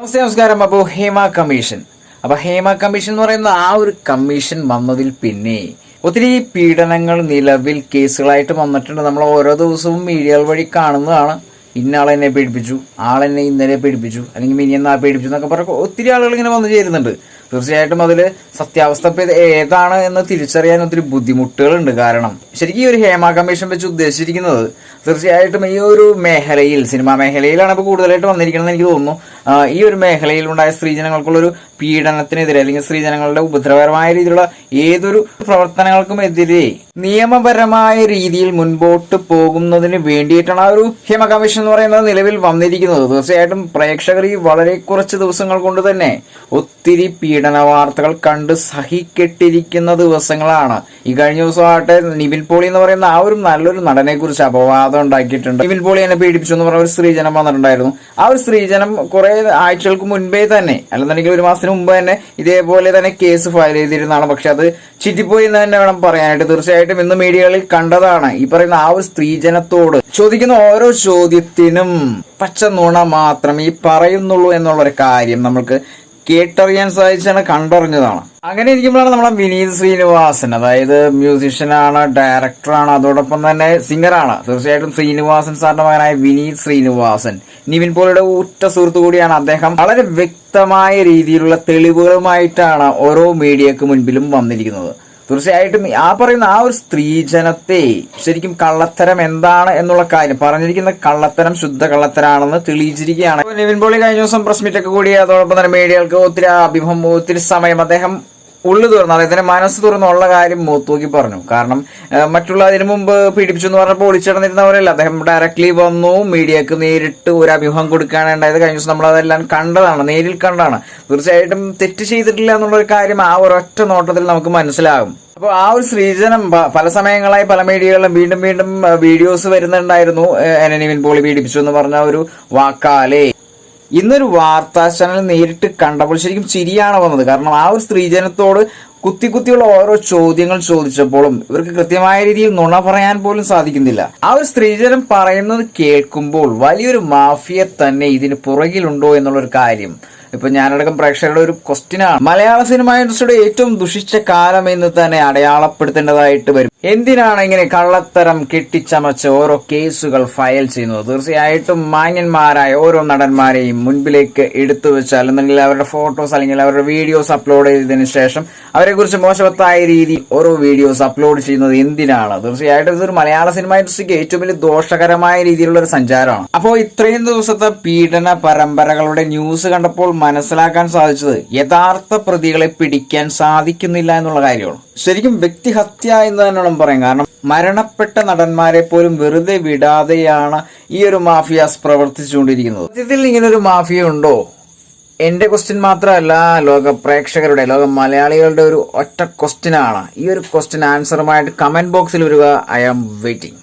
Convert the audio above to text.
നമസ്തേ നമസ്കാരം. അപ്പോൾ ഹേമ കമ്മീഷൻ. അപ്പൊ ഹേമ കമ്മീഷൻ എന്ന് പറയുന്ന ആ ഒരു കമ്മീഷൻ വന്നതിൽ പിന്നെ ഒത്തിരി പീഡനങ്ങൾ നിലവിൽ കേസുകളായിട്ട് വന്നിട്ടുണ്ട്. നമ്മൾ ഓരോ ദിവസവും മീഡിയകൾ വഴി കാണുന്നതാണ്. ഇന്ന ആളെന്നെ പീഡിപ്പിച്ചു ആളെന്നെ ഇന്നലെ പീഡിപ്പിച്ചു അല്ലെങ്കിൽ മിനിയെന്നാ പീഡിപ്പിച്ചു എന്നൊക്കെ പറഞ്ഞ ഒത്തിരി ആളുകൾ ഇങ്ങനെ വന്നു ചേരുന്നുണ്ട്. തീർച്ചയായിട്ടും അതിൽ സത്യാവസ്ഥ ഏതാണ് എന്ന് തിരിച്ചറിയാൻ ഒത്തിരി ബുദ്ധിമുട്ടുകളുണ്ട്. കാരണം ശരിക്കും ഈ ഒരു ഹേമ കമ്മീഷൻ വെച്ച് ഉദ്ദേശിച്ചിരിക്കുന്നത് തീർച്ചയായിട്ടും ഈ ഒരു മേഖലയിൽ സിനിമാ മേഖലയിലാണ് ഇപ്പോൾ കൂടുതലായിട്ട് വന്നിരിക്കുന്നത് എനിക്ക് തോന്നുന്നു. ഈ ഒരു മേഖലയിൽ ഉണ്ടായ സ്ത്രീജനങ്ങൾക്കുള്ള ഒരു പീഡനത്തിനെതിരെ അല്ലെങ്കിൽ സ്ത്രീജനങ്ങളുടെ ഉപദ്രവകരമായ രീതിയിലുള്ള ഏതൊരു പ്രവർത്തനങ്ങൾക്കും എതിരെ നിയമപരമായ രീതിയിൽ മുൻപോട്ട് പോകുന്നതിന് വേണ്ടിയിട്ടാണ് ആ ഒരു ഹിമ കമ്മീഷൻ എന്ന് പറയുന്നത് നിലവിൽ വന്നിരിക്കുന്നത്. തീർച്ചയായിട്ടും പ്രേക്ഷകർ ഈ വളരെ കുറച്ച് ദിവസങ്ങൾ കൊണ്ട് തന്നെ ഒത്തിരി പീഡന വാർത്തകൾ കണ്ട് സഹിക്കെട്ടിരിക്കുന്ന ദിവസങ്ങളാണ്. ഈ കഴിഞ്ഞ ദിവസമാകട്ടെ നിവിൻ പോളി എന്ന് പറയുന്ന ആ ഒരു നല്ലൊരു നടനെ കുറിച്ച് അപവാദം ഉണ്ടാക്കിയിട്ടുണ്ട്. നിവിൻ പോളി എന്നെ പീഡിപ്പിച്ചു എന്ന് പറഞ്ഞ ഒരു സ്ത്രീജനം വന്നിട്ടുണ്ടായിരുന്നു. ആ ഒരു സ്ത്രീജനം കുറെ ആഴ്ചകൾക്ക് മുൻപേ തന്നെ അല്ലെന്നുണ്ടെങ്കിൽ ഒരു മാസത്തിന് മുമ്പ് തന്നെ ഇതേപോലെ തന്നെ കേസ് ഫയൽ ചെയ്തിരുന്നതാണ്. പക്ഷെ അത് ചിറ്റിപ്പോയി എന്ന് തന്നെ വേണം പറയാനായിട്ട്. തീർച്ചയായിട്ടും ഇന്ന് മീഡിയകളിൽ കണ്ടതാണ്. ഈ പറയുന്ന ആ ഒരു സ്ത്രീജനത്തോട് ചോദിക്കുന്ന ഓരോ ചോദ്യത്തിനും പച്ച നുണ മാത്രം ഈ പറയുന്നുള്ളൂ എന്നുള്ള ഒരു കാര്യം നമ്മൾക്ക് കേട്ടറിയാൻ സാധിച്ചാണ് കണ്ടറിഞ്ഞതാണ്. അങ്ങനെ ഇരിക്കുമ്പോഴാണ് നമ്മളെ വിനീത് ശ്രീനിവാസൻ. അതായത് മ്യൂസിഷ്യനാണ് ഡയറക്ടറാണ് അതോടൊപ്പം തന്നെ സിംഗറാണ് തീർച്ചയായിട്ടും ശ്രീനിവാസൻ സാറിന്റെ മകനായ വിനീത് ശ്രീനിവാസൻ. നിവിൻ പോളിയുടെ ഉറ്റ സുഹൃത്തു കൂടിയാണ് അദ്ദേഹം. വളരെ വ്യക്തമായ രീതിയിലുള്ള തെളിവുകളുമായിട്ടാണ് ഓരോ മീഡിയക്ക് മുൻപിലും വന്നിരിക്കുന്നത്. തീർച്ചയായിട്ടും ആ പറയുന്ന ആ ഒരു സ്ത്രീജനത്തെ ശരിക്കും കള്ളത്തരം എന്താണ് എന്നുള്ള കാര്യം പറഞ്ഞിരിക്കുന്ന കള്ളത്തരം ശുദ്ധ കള്ളത്തരാണെന്ന് തെളിയിച്ചിരിക്കുകയാണ്. നിവിൻ പോളി കഴിഞ്ഞ ദിവസം പ്രസ്മിറ്റൊക്കെ മീറ്റ് കൂടി അതോടൊപ്പം തന്നെ മീഡിയകൾക്ക് ഒത്തിരി അഭിമുഖം ഒത്തിരി സമയം അദ്ദേഹം ഉള്ളു തുറന്നു. അദ്ദേഹത്തിന്റെ മനസ്സ് തുറന്നുള്ള കാര്യം മൂത്തൂക്കി പറഞ്ഞു. കാരണം മറ്റുള്ള അതിനു മുമ്പ് പീഡിപ്പിച്ചു എന്ന് പറഞ്ഞപ്പോൾ ഒളിച്ചിടന്നിരുന്നവരല്ല അദ്ദേഹം ഡയറക്ട്ലി വന്നു മീഡിയക്ക് നേരിട്ട് ഒരു അഭിമുഖം കൊടുക്കുകയാണ് ഉണ്ടായത്. കഴിഞ്ഞ ദിവസം നമ്മൾ അതെല്ലാം കണ്ടതാണ് നേരിൽ കണ്ടാണ് തീർച്ചയായിട്ടും തെറ്റ് ചെയ്തിട്ടില്ല എന്നുള്ള ഒരു കാര്യം ആ ഒരൊറ്റ നോട്ടത്തിൽ നമുക്ക് മനസ്സിലാകും. അപ്പോൾ ആ ഒരു സ്ത്രീജനം പല സമയങ്ങളായി പല മീഡിയകളിലും വീണ്ടും വീണ്ടും വീഡിയോസ് വരുന്നുണ്ടായിരുന്നു. എനിമിൻ പോളി പീഡിപ്പിച്ചു എന്ന് പറഞ്ഞ ഒരു വാക്കാലേ. ഇന്നൊരു വാർത്താ ചാനൽ നേരിട്ട് കണ്ടപ്പോൾ ശരിക്കും ചിരിയാണ് വന്നത്. കാരണം ആ ഒരു സ്ത്രീജനത്തോട് കുത്തി കുത്തിയുള്ള ഓരോ ചോദ്യങ്ങൾ ചോദിച്ചപ്പോഴും ഇവർക്ക് കൃത്യമായ രീതിയിൽ നുണ പറയാൻ പോലും സാധിക്കുന്നില്ല. ആ ഒരു സ്ത്രീജനം പറയുന്നത് കേൾക്കുമ്പോൾ വലിയൊരു മാഫിയ തന്നെ ഇതിന് പുറകിലുണ്ടോ എന്നുള്ളൊരു കാര്യം. ഇപ്പൊ ഞാനടക്കം പ്രേക്ഷകരുടെ ഒരു ക്വസ്റ്റ്യനാണ് മലയാള സിനിമ ഇൻഡസ്ട്രിയുടെ ഏറ്റവും ദുഷിച്ച കാലം എന്ന് തന്നെ അടയാളപ്പെടുത്തേണ്ടതായിട്ട് വരും. എന്തിനാണ് ഇങ്ങനെ കള്ളത്തരം കെട്ടിച്ചമച്ച് ഓരോ കേസുകൾ ഫയൽ ചെയ്യുന്നത്? തീർച്ചയായിട്ടും മാന്യന്മാരായ ഓരോ നടന്മാരെയും മുൻപിലേക്ക് എടുത്തു വെച്ചാൽ അല്ലെങ്കിൽ അവരുടെ ഫോട്ടോസ് അല്ലെങ്കിൽ അവരുടെ വീഡിയോസ് അപ്ലോഡ് ചെയ്തതിനു ശേഷം അവരെ കുറിച്ച് മോശവത്തായ രീതി ഓരോ വീഡിയോസ് അപ്ലോഡ് ചെയ്യുന്നത് എന്തിനാണ്? തീർച്ചയായിട്ടും ഇതൊരു മലയാള സിനിമ ഇൻഡസ്ട്രിക്ക് ഏറ്റവും വലിയ ദോഷകരമായ രീതിയിലുള്ള ഒരു സഞ്ചാരമാണ്. അപ്പോൾ ഇത്രയും ദിവസത്തെ പീഡന പരമ്പരകളുടെ ന്യൂസ് കണ്ടപ്പോൾ മനസ്സിലാക്കാൻ സാധിച്ചത് യഥാർത്ഥ പ്രതികളെ പിടിക്കാൻ സാധിക്കുന്നില്ല എന്നുള്ള കാര്യമാണ്. ശരിക്കും വ്യക്തിഹത്യ എന്ന് തന്നെ വേണം പറയാം കാരണം മരണപ്പെട്ട നടന്മാരെ പോലും വെറുതെ വിടാതെയാണ് ഈ ഒരു മാഫിയാസ് പ്രവർത്തിച്ചുകൊണ്ടിരിക്കുന്നത്. സത്യത്തിൽ ഇങ്ങനെ ഒരു മാഫിയ ഉണ്ടോ? എന്റെ ക്വസ്റ്റ്യൻ മാത്രമല്ല ലോക പ്രേക്ഷകരുടെ ലോക മലയാളികളുടെ ഒരു ഒറ്റ ക്വസ്റ്റ്യൻ ആണ്. ഈ ഒരു ക്വസ്റ്റ്യൻ ആൻസറുമായിട്ട് കമന്റ് ബോക്സിൽ വരിക. I am waiting